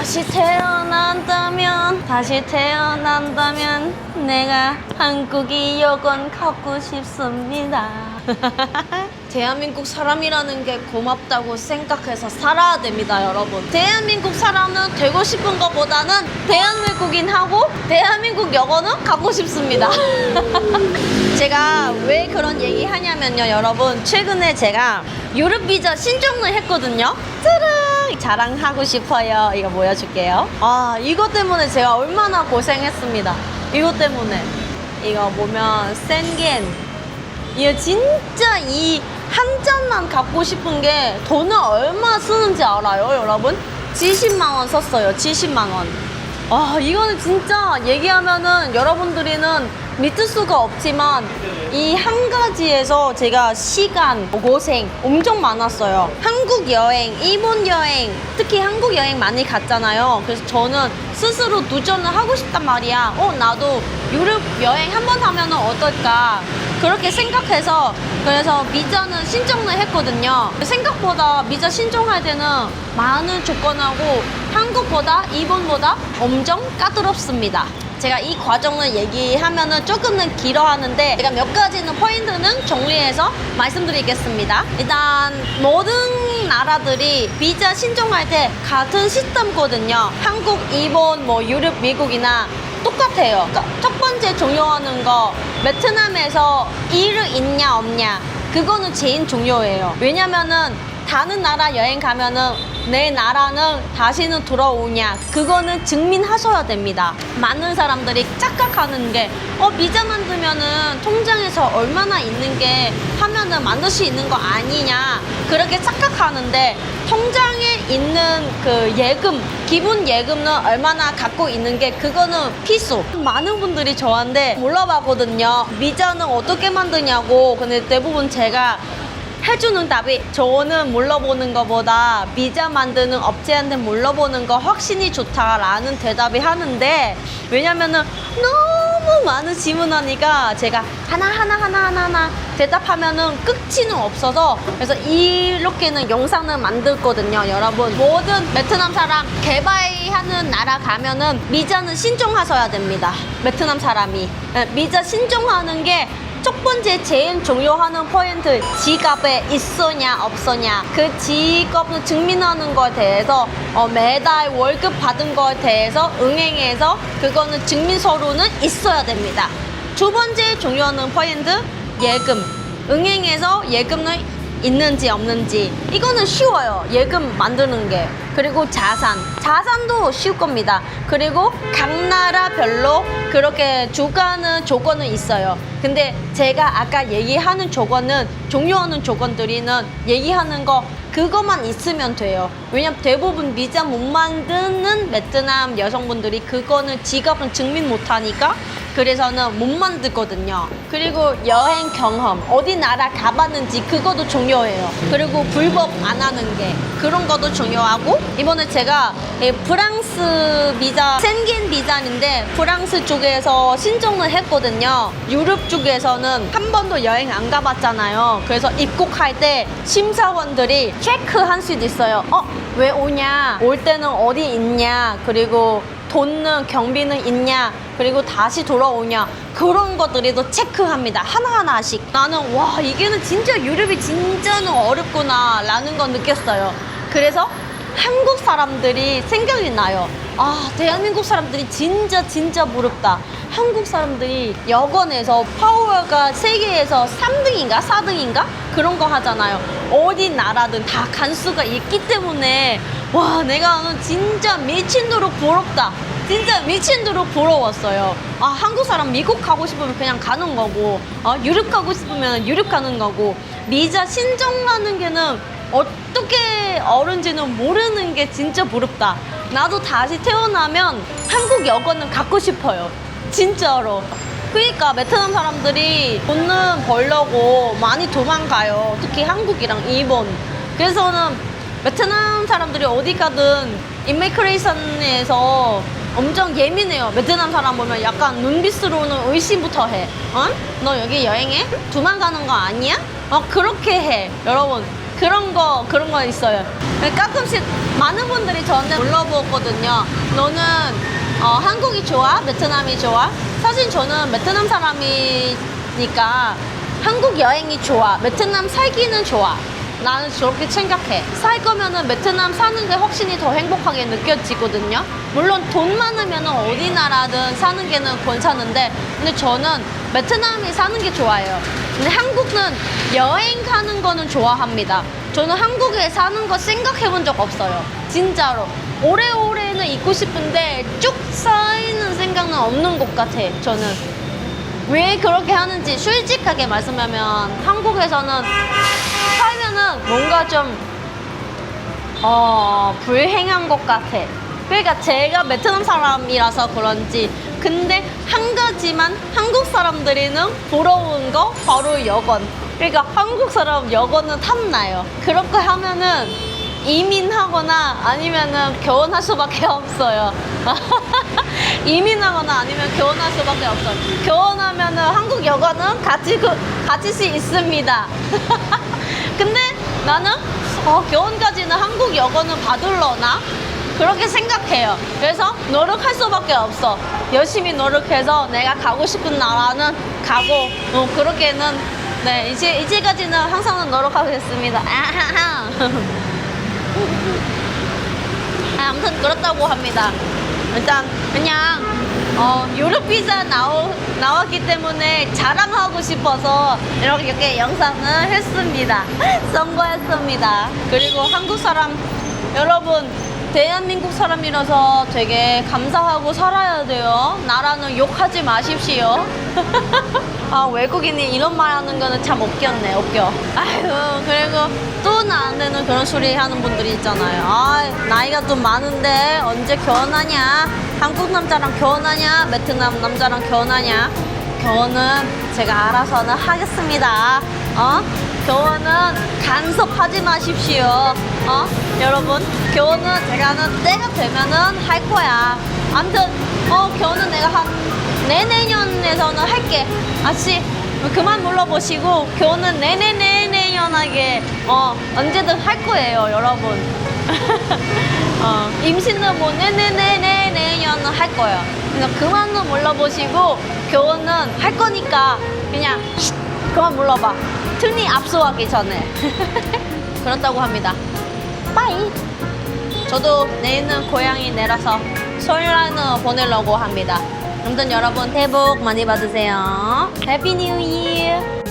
다시 태어난다면 다시 태어난다면 내가 한국이 여건 가고 싶습니다. 대한민국 사람이라는 게 고맙다고 생각해서 살아야 됩니다, 여러분. 대한민국 사람은 되고 싶은 것보다는 대한민국인 하고 대한민국 여건은 가고 싶습니다. 제가 왜 그런 얘기 하냐면요, 여러분. 최근에 제가 유럽 비자 신청을 했거든요. 짜란! 자랑하고 싶어요. 이거 보여줄게요. 아, 이것 때문에 제가 얼마나 고생했습니다. 이것 때문에. 이거 보면 센겐. 이거 진짜 이 한 잔만 갖고 싶은 게 돈을 얼마 쓰는지 알아요, 여러분? 70만 원 썼어요, 70만 원. 아, 이거는 진짜 얘기하면은 여러분들이는 믿을 수가 없지만 이 한 가지에서 제가 시간, 고생 엄청 많았어요. 한국 여행, 일본 여행, 특히 한국 여행 많이 갔잖아요. 그래서 저는 스스로 도전을 하고 싶단 말이야. 어, 나도 유럽 여행 한 번 하면 어떨까. 그렇게 생각해서 그래서 비자는 신청을 했거든요. 생각보다 비자 신청할 때는 많은 조건하고 한국보다 일본보다 엄청 까다롭습니다. 제가 이 과정을 얘기하면은 조금은 길어 하는데 제가 몇 가지는 포인트는 정리해서 말씀드리겠습니다. 일단 모든 나라들이 비자 신청할 때 같은 시스템거든요. 한국, 일본, 뭐 유럽, 미국이나 똑같아요. 그러니까 첫 번째 중요하는 거 베트남에서 일을 있냐 없냐 그거는 제일 중요해요. 왜냐면은 다른 나라 여행 가면은 내 나라는 다시는 돌아오냐 그거는 증명하셔야 됩니다. 많은 사람들이 착각하는 게어 비자 만들면은 통장에서 얼마나 있는 게 하면은 만들 수 있는 거 아니냐 그렇게 착각하는데 통장에 있는 그 예금 기본 예금은 얼마나 갖고 있는 게 그거는 필수. 많은 분들이 저한테 물어봤거든요. 비자는 어떻게 만드냐고. 근데 대부분 제가 해주는 답이 저는 물어보는 것보다 비자 만드는 업체한테 물어보는 거 확신이 좋다라는 대답이 하는데 왜냐면은 너무 많은 질문하니까 제가 하나하나 하나하나 하나 대답하면은 끝이는 없어서 그래서 이렇게는 영상을 만들거든요 여러분. 모든 베트남 사람 개발하는 나라 가면은 비자는 신청하셔야 됩니다 베트남 사람이. 네, 비자 신청하는 게 첫 번째 제일 중요하는 포인트 지갑에 있었냐 없었냐. 그 지갑을 증명하는 거에 대해서 어, 매달 월급 받은 거에 대해서 은행에서 그거는 증명서로는 있어야 됩니다 두 번째 중요한 포인트 예금. 은행에서 예금은 있는지 없는지. 이거는 쉬워요. 예금 만드는 게. 그리고 자산. 자산도 쉬울 겁니다. 그리고 각 나라별로 그렇게 주가는 조건은 있어요. 근데 제가 아까 얘기하는 조건은 종료하는 조건들이는 얘기하는 거 그것만 있으면 돼요 왜냐면 대부분 비자 못 만드는 베트남 여성분들이 그거는 지갑은 증명 못 하니까 그래서는 못 만들거든요. 그리고 여행 경험, 어디 나라 가봤는지 그것도 중요해요. 그리고 불법 안 하는 게 그런 것도 중요하고 이번에 제가 이 프랑스 비자, 생긴 비자인데 프랑스 쪽에서 신청을 했거든요. 유럽 쪽에서는 한 번도 여행 안 가봤잖아요. 그래서 입국할 때 심사원들이 체크할 수도 있어요. 어, 왜 오냐? 올 때는 어디 있냐? 그리고 돈은 경비는 있냐 그리고 다시 돌아오냐 그런 것들이도 체크합니다 하나하나씩 나는 와 이게는 진짜 유럽이 진짜는 어렵구나 라는 걸 느꼈어요 그래서 한국 사람들이 생각이 나요. 아 대한민국 사람들이 진짜 진짜 부럽다. 한국 사람들이 여건에서 파워가 세계에서 3등인가 4등인가? 그런 거 하잖아요. 어디 나라든 다 간수가 있기 때문에 와 내가 진짜 미친도록 부럽다. 진짜 미친도록 부러웠어요. 아 한국 사람 미국 가고 싶으면 그냥 가는 거고 아 유럽 가고 싶으면 유럽 가는 거고 비자 신청하는 게는 어떻게 어른지는 모르는 게 진짜 부럽다 나도 다시 태어나면 한국 여권은 갖고 싶어요 진짜로 그러니까 베트남 사람들이 돈은 벌려고 많이 도망가요 특히 한국이랑 일본 그래서는 베트남 사람들이 어디 가든 인메크레이션에서 엄청 예민해요. 베트남 사람 보면 약간 눈빛으로는 의심부터 해. 어? 너 여기 여행해? 두만 가는 거 아니야? 어, 그렇게 해. 여러분. 그런 거 그런 거 있어요. 가끔씩 많은 분들이 저한테 물어보거든요. 너는 어, 한국이 좋아? 베트남이 좋아? 사실 저는 베트남 사람이니까 한국 여행이 좋아. 베트남 살기는 좋아. 나는 저렇게 생각해. 살 거면은 베트남 사는 게 훨씬 더 행복하게 느껴지거든요. 물론 돈 많으면 어디 나라든 사는 게는 괜찮은데, 근데 저는 베트남이 사는 게 좋아요. 근데 한국은 여행 가는 거는 좋아합니다. 저는 한국에 사는 거 생각해 본 적 없어요. 진짜로. 오래오래는 있고 싶은데 쭉 쌓이는 생각은 없는 것 같아, 저는. 왜 그렇게 하는지 솔직하게 말씀하면 한국에서는 살면은 뭔가 좀 어, 불행한 것 같아. 그러니까 제가 베트남 사람이라서 그런지 근데 한 가지만 한국 사람들이는 부러운 거 바로 여건. 그러니까 한국 사람 여건은 탐나요. 그렇게 하면은 이민하거나 아니면은 결혼할 수밖에 없어요. 이민하거나 아니면 결혼할 수밖에 없어요. 결혼하면은 한국 여건은 그 같이 수 있습니다. 근데 나는 어, 결혼까지는 한국 여건은 받을러나? 그렇게 생각해요. 그래서 노력할 수밖에 없어. 열심히 노력해서 내가 가고 싶은 나라는 가고, 어, 그렇게는, 네, 이제, 이제까지는 항상 노력하겠습니다. 아하하. 아, 아무튼 그렇다고 합니다. 일단 그냥 어, 유럽 비자 나오, 나왔기 때문에 자랑하고 싶어서 이렇게 영상을 했습니다. 선거했습니다. 그리고 한국 사람 여러분 대한민국 사람이라서 되게 감사하고 살아야 돼요. 나라는 욕하지 마십시오. 아 외국인이 이런 말 하는 거는 참 웃겼네 웃겨. 아유 그리고 또 나한테는 그런 소리 하는 분들이 있잖아요. 아 나이가 좀 많은데 언제 결혼하냐? 한국 남자랑 결혼하냐? 베트남 남자랑 결혼하냐? 결혼은 제가 알아서는 하겠습니다. 어? 결혼은 간섭하지 마십시오. 어 여러분 결혼은 제가는 때가 되면은 할 거야 아무튼 어 결혼은 내가 한 내내년에서는 할게. 아씨 그만 물어보시고 결혼은 내내내내년하게 어 언제든 할 거예요, 여러분. 어 임신은 뭐 내내내내내년은 할 거예요. 그래서 그만은 물어보시고 결혼은 할 거니까 그냥 쉿, 그만 물어봐. 튼이 압수하기 전에 그렇다고 합니다. 빠이. 저도 내일은 고향이 내려서 설날은 보내려고 합니다. 아무튼 여러분 새해 복 많이 받으세요. 해피 뉴 이어!